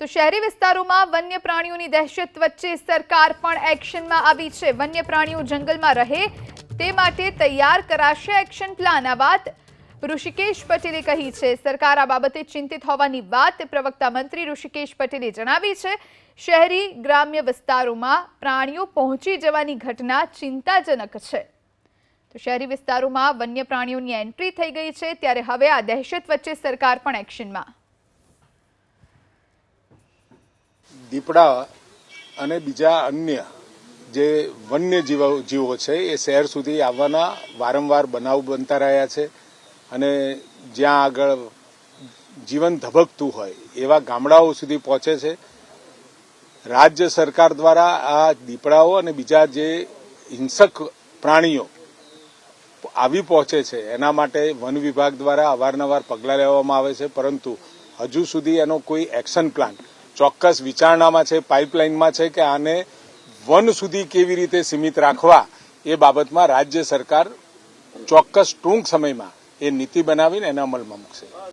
તો શહેરી વિસ્તારોમાં વન્ય પ્રાણીઓની દહેશત વચ્ચે સરકાર પણ એક્શનમાં આવી છે. વન્ય પ્રાણીઓ જંગલમાં રહે તે માટે તૈયાર કરાશે એક્શન પ્લાન. આ વાત ઋષિકેશ પટેલે કહી છે. સરકાર આ બાબતે ચિંતિત હોવાની વાત પ્રવક્તા મંત્રી ઋષિકેશ પટેલે જણાવી છે. શહેરી ગ્રામ્ય વિસ્તારોમાં પ્રાણીઓ પહોંચી જવાની ઘટના ચિંતાજનક છે. તો શહેરી વિસ્તારોમાં વન્ય પ્રાણીઓની એન્ટ્રી થઈ ગઈ છે. ત્યારે હવે આ દહેશત વચ્ચે સરકાર પણ એક્શનમાં. દીપડા અને બીજા અન્ય જે વન્ય જીવો છે, એ શહેર સુધી આવવાના વારંવાર બનાવ બનતા રહ્યા છે અને જ્યાં આગળ જીવન ધબકતું હોય એવા ગામડાઓ સુધી પહોંચે છે. રાજ્ય સરકાર દ્વારા આ દીપડાઓ અને બીજા જે હિંસક પ્રાણીઓ આવી પહોંચે છે, એના માટે વન વિભાગ દ્વારા અવારનવાર પગલાં લેવામાં આવે છે, પરંતુ હજુ સુધી એનો કોઈ એક્શન પ્લાન ચોક્કસ વિચારણામાં છે, પાઇપલાઇનમાં છે કે આને વન સુધી કેવી રીતે સીમિત રાખવા એ બાબતમાં રાજ્ય સરકાર ચોક્કસ ટૂંક સમયમાં એ નીતિ બનાવીને એના અમલમાં મૂકશે.